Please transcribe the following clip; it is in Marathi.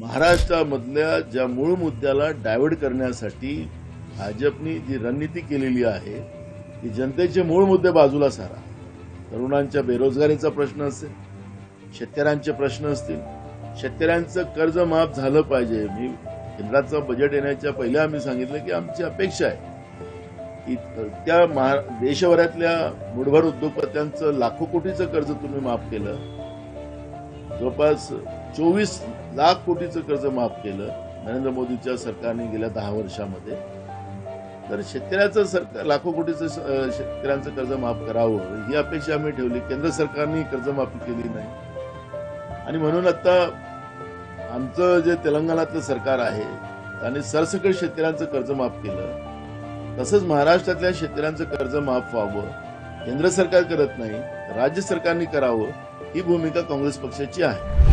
महाराष्ट्रामधल्या ज्या मूळ मुद्द्याला डायव्हर्ट करण्यासाठी भाजपनी जी रणनीती केलेली आहे की जनतेचे मूळ मुद्दे बाजूला सारा. तरुणांच्या बेरोजगारीचा प्रश्न असेल शेतकऱ्यांचे प्रश्न असतील शेतकऱ्यांचं कर्ज माफ झालं पाहिजे. मी केंद्राचं बजेट येण्याच्या पहिले आम्ही सांगितलं की आमची अपेक्षा आहे. की त्या महा देशभरातल्या मुठभर उद्योगपत्यांचं लाखो कोटीचं कर्ज तुम्ही माफ केलं. जवळपास चोवीस लाख कोटीचं कर्ज माफ केलं नरेंद्र मोदीच्या सरकारने गेल्या दहा वर्षामध्ये. तर शेतकऱ्याचं सरकार लाखो कोटीचं शेतकऱ्यांचं कर्ज माफ करावं ही अपेक्षा आम्ही ठेवली. केंद्र सरकारने कर्जमाफी केली नाही. आणि म्हणून आता आमचं जे तेलंगणातलं सरकार आहे त्याने सरसकट शेतकऱ्यांचं कर्ज माफ केलं. तसंच महाराष्ट्रातल्या शेतकऱ्यांचं कर्ज माफ व्हावं केंद्र सरकार करत नाही राज्य सरकारने करावं ही भूमिका काँग्रेस पक्षाची आहे.